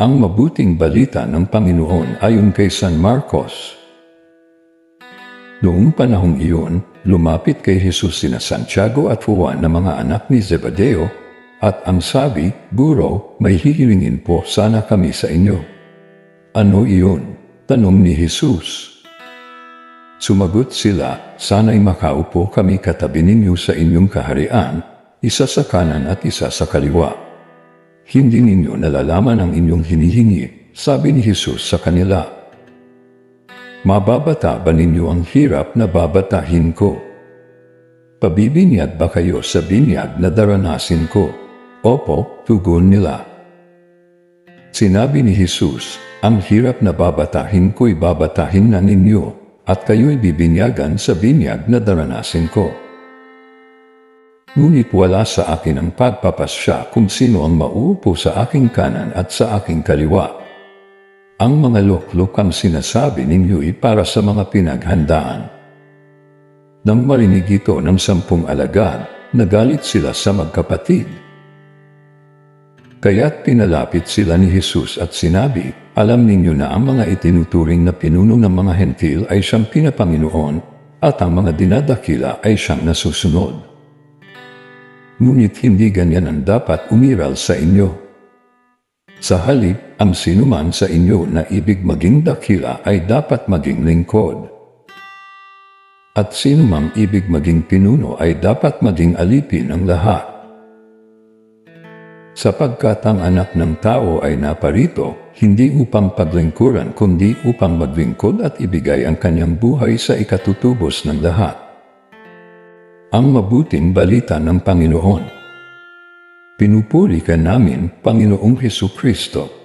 Ang mabuting balita ng Panginoon ayon kay San Marcos. Noong panahong iyon, lumapit kay Jesus sina Santiago at Juan na mga anak ni Zebedeo, at ang sabi, Guro, may hihilingin po sana kami sa inyo. Ano iyon? Tanong ni Jesus. Sumagot sila, sana'y makaupo kami katabi ninyo sa inyong kaharian, isa sa kanan at isa sa kaliwa. Hindi ninyo nalalaman ang inyong hinihingi, sabi ni Jesus sa kanila. Mababata ba ninyo ang hirap na babatahin ko? Pabibinyag ba kayo sa binyag na daranasin ko? Opo, tugon nila. Sinabi ni Jesus, ang hirap na babatahin ko'y babatahin na ninyo, at kayo'y bibinyagan sa binyag na daranasin ko. Ngunit wala sa akin ang pagpapasya kung sino ang mauupo sa aking kanan at sa aking kaliwa. Ang mga luklok ang sinasabi ninyo'y para sa mga pinaghandaan. Nang marinig ito ng sampung alagad, nagalit sila sa magkapatid. Kaya't pinalapit sila ni Jesus at sinabi, Alam ninyo na ang mga itinuturing na pinuno ng mga hentil ay siyang pinapanginoon at ang mga dinadakila ay siyang nasusunod. Ngunit hindi ganyan ang dapat umiral sa inyo. Sa halip, ang sinuman sa inyo na ibig maging dakila ay dapat maging lingkod. At sinumang ibig maging pinuno ay dapat maging alipin ng lahat. Sapagkat ang anak ng tao ay naparito, hindi upang paglingkuran kundi upang maglingkod at ibigay ang kanyang buhay sa ikatutubos ng lahat. Ang mabuting balita ng Panginoon. Pinupuri ka namin, Panginoong Heso Kristo.